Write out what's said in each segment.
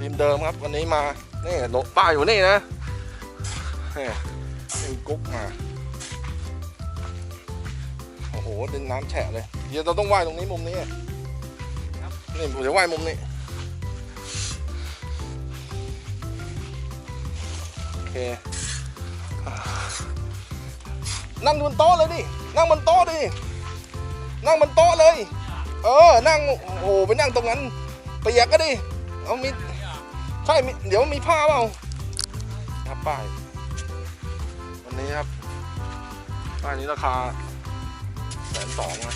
ทีมเดิมครับวันนี้มานี่โลป้าอยู่นี่นะนี่นกุ๊กมาโอ้โหดินน้ำแฉะเลยเดี๋ยวเราต้องว่ายตรงนี้มุมนี้นี่ผมจะว่ายมุมนี้โอเคนั่งบนโต๊ะเลยดินั่งบนโต๊ะดินั่งบนโต๊ะเลย เออ นั่ง โอ้โห ไปนั่งตรงนั้นเปียกก็ดิ เอามี ใช่เดี๋ยวมีผ้าเปล่าครับป้ายวันนี้ครับป้ายนี้ราคาแสนสองนะ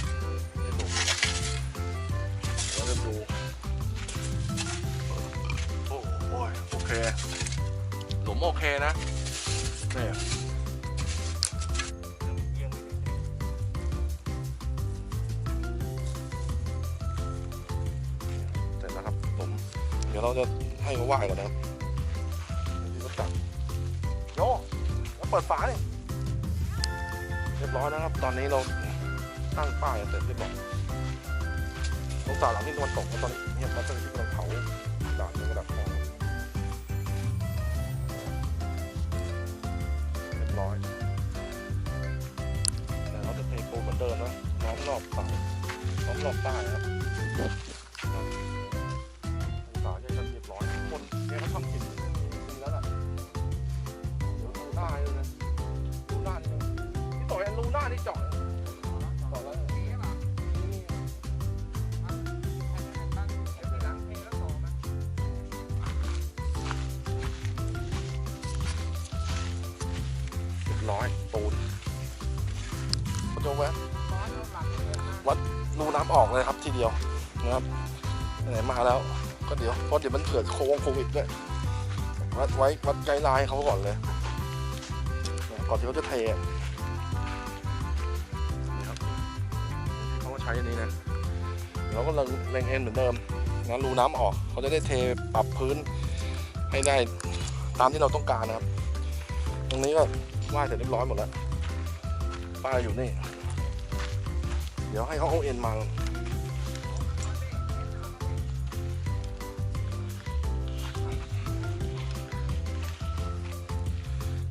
ให้ดูเราจะดูโอ้โหโอเคหลุมโอเคนะเนี่ย ดี๋ยวเราจะให้เขาไหว้ก่อนนะครับนี่ก็จับโยแล้วเปิดฝาเลยเรียบร้อยนะครับ ตอนนี้เราตั้งป้ายเสร็จเรียบร้อยตรงสาหลังที่ตะวันตกตอนนี้เนี่ยมันจะที่กำลังเผาด่านในระดับคลองเรียบร้อยแต่เราจะเทปูเหมือนเดิมนะล้อมรอบเสาล้อมรอบใต้นะครับ หน้าที่จาะต่อแล้วเรียบร้อยปูนเขาจะแวะวัดรูน้ำออกเลยครับทีเดียวนะครับไหนมาแล้วก็เดี๋ยวเพราะเดี๋ยวมันเกิดโควงโควิดด้วยวัดไว้วัดไกด์ไลน์เขาก่อนเลยก่อนที่เขาจะเท ช้อันนี้นะเดี๋ยวเราก็เล็งเล็งเอ็นเหมือนเดิมนะรูน้ำออกเขาจะได้เทปรับพื้นให้ได้ตามที่เราต้องการนะครับ ตรงนี้ก็ว่ายเสร็จเรียบร้อยหมดแล้วป้ายอยู่นี่ เดี๋ยวให้เขาเอาเอ็นมา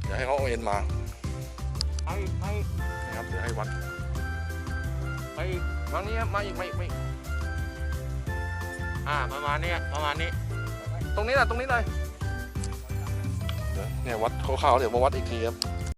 เดี๋ยวให้เขาเอาเอ็นมาไปไปนะครับเดี๋ยวให้วัดไป อีกวางนี้ครับมาอีกมาอีกมาอีกอ่าประมาณนี้ประมาณนี้ ตรงนี้แหละตรงนี้เลย เนี่ยวัดเขาวๆเดี๋ยวมาวัดอีกทีครับ